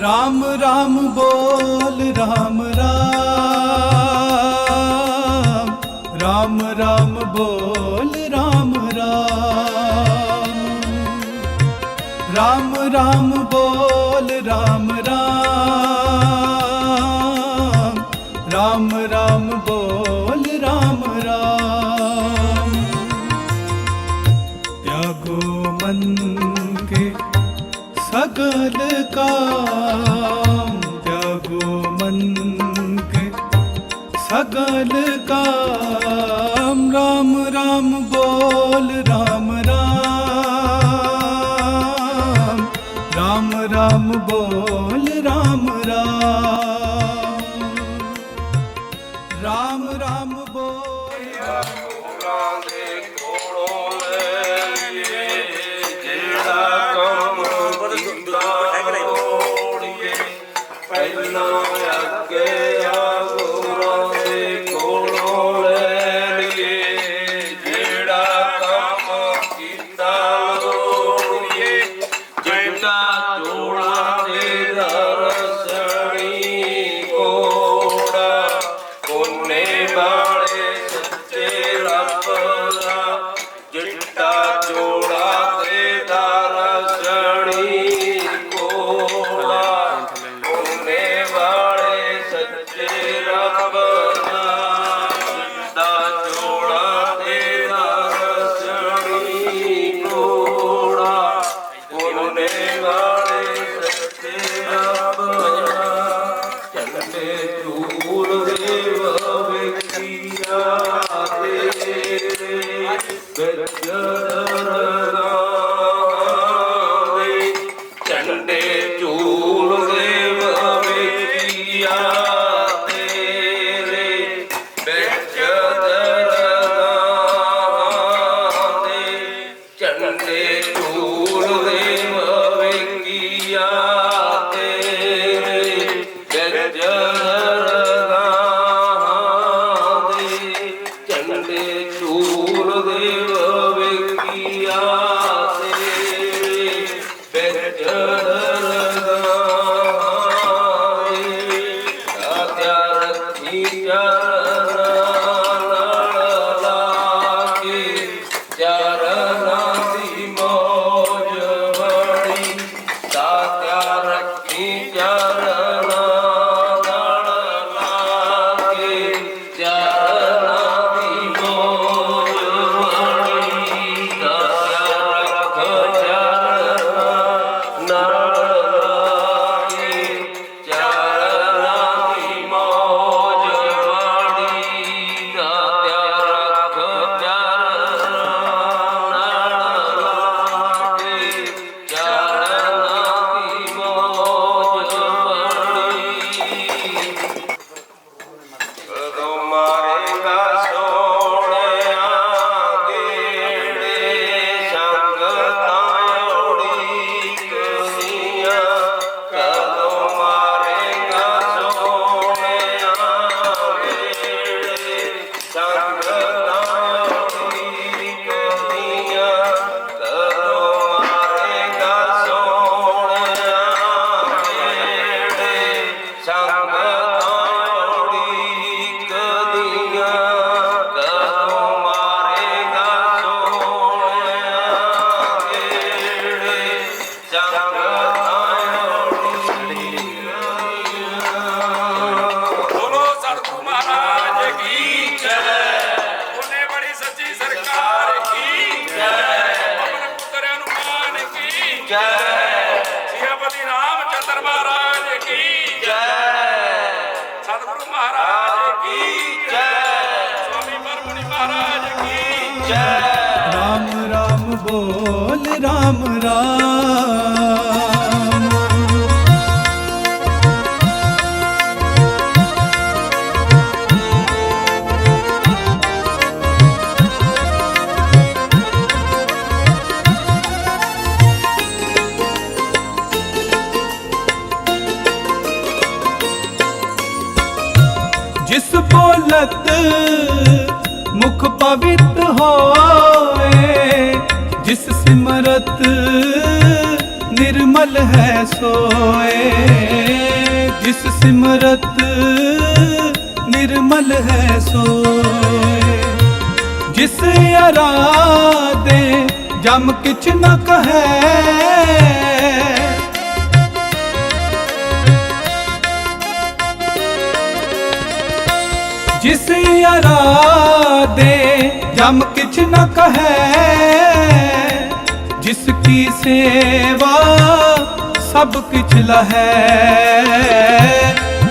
ਰਾਮ ਰਾਮ ਬੋਲ ਰਾਮ ਰਾਮ ਰਾਮ ਰਾਮ ਬੋਲ ਰਾਮ ਰਾਮ ਬੋਲ, ਰਾਮ ਰਾਮ। ਰਾਮ ਰਾਮ ਬੋਲ, ਰਾਮ ਰਾਮ। ਤਿਆਗੋ ਮਨ ਕੇ ਸਗਲ ਕਾਮ। ਤਿਆਗੋ ਮਨ ਕੇ ਸਗਲ ਕਾਮ। ਰਾਮ ਰਾਮ ਬੋਲ, ਰਾਮ ਰਾਮ ਬੋਲ ਰਾਮ ਰਾਮ ਰਾਮ ਰਾਮ ਬੋਲ ਰਾਮ ਰਾਮ ਦੇ Hare ਜੈ ਉਹਨੇ ਬੜੀ ਸੱਚੀ ਸਰਕਾਰ ਕੀ ਜੈ ਆਪਣੇ ਕੀ ਜੈ ਰਾਮ ਚੰਦਰ ਮਹਾਰਾਜ ਕੀ ਜੈ ਸਤਿਗੁਰੂ ਮਹਾਰਾਜ ਕੀ ਜੈ ਸਵਾਮੀ ਪਰਮੁਨੀ ਮਹਾਰਾਜ ਕੀ ਜੈ ਰਾਮ ਰਾਮ ਬੋਲ, ਰਾਮ ਰਾਮ ਮੁਖ ਪਵਿੱਤ ਹੋਏ ਜਿਸ ਸਿਮਰਤ ਨਿਰਮਲ ਹੈ ਸੋਏ, ਜਿਸ ਸਿਮਰਤ ਨਿਰਮਲ ਹੈ ਸੋਏ। ਜਿਸ ਅਰਾਦੇ ਜਮ ਕਿਛ ਨ ਕਹੈ ਜਿਸ ਅਰਾਦੇ ਜਮ ਕਿਛ ਨ ਕਹੈ, ਜਿਸ ਕੀ ਸੇਵਾ ਸਭ ਕਿਛ ਲਹੈ,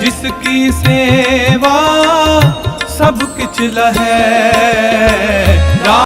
ਜਿਸ ਕੀ ਸੇਵਾ ਸਭ ਕਿਛ ਲਹੈ।